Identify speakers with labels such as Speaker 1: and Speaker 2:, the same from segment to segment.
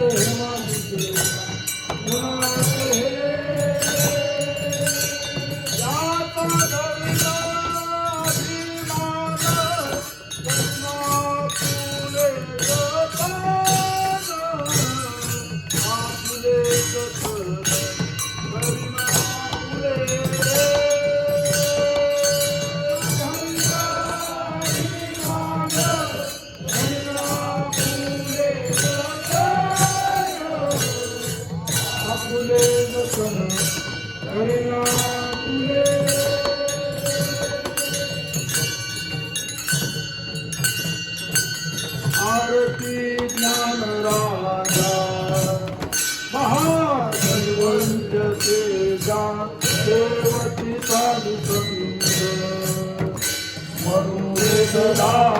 Speaker 1: போய் Krishna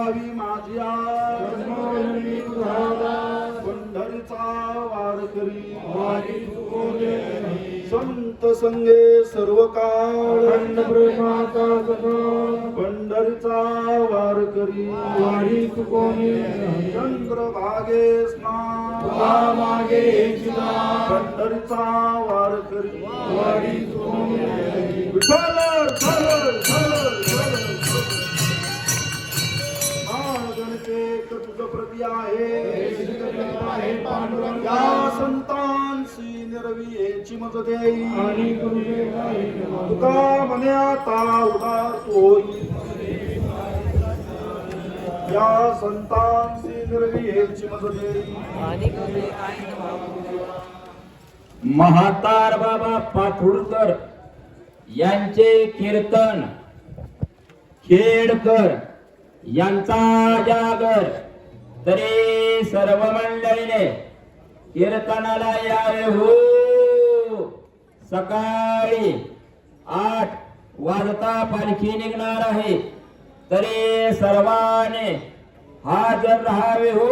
Speaker 1: व्हावी माझ्या. तुझा पंढरीचा वारकरी संत संगे सर्व काळ
Speaker 2: प्रेमाचा
Speaker 1: पंढरीचा वारकरी
Speaker 2: वारी चुकोनी
Speaker 1: चंद्रभागे स्नान.
Speaker 2: मागे
Speaker 1: पंढरीचा वारकरी विठ्ठल, विठ्ठल, विठ्ठल. प्रती आहे
Speaker 2: पांडुरंग
Speaker 1: या संतांसी निरवी याची मज देई तुका म्हणे आता उदार होई. या संतांसी निरवी याची मज देई
Speaker 3: महातार बाबा पाथुरकर यांचे कीर्तन खेडकर यांचा जागर. तरी सर्व मंडळीने कीर्तनाला यावे हो. सकाळी आठ वाजता पालखी निघणार आहे. तरी सर्वाने हजर राहावे हो.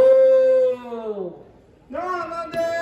Speaker 1: नामदेव!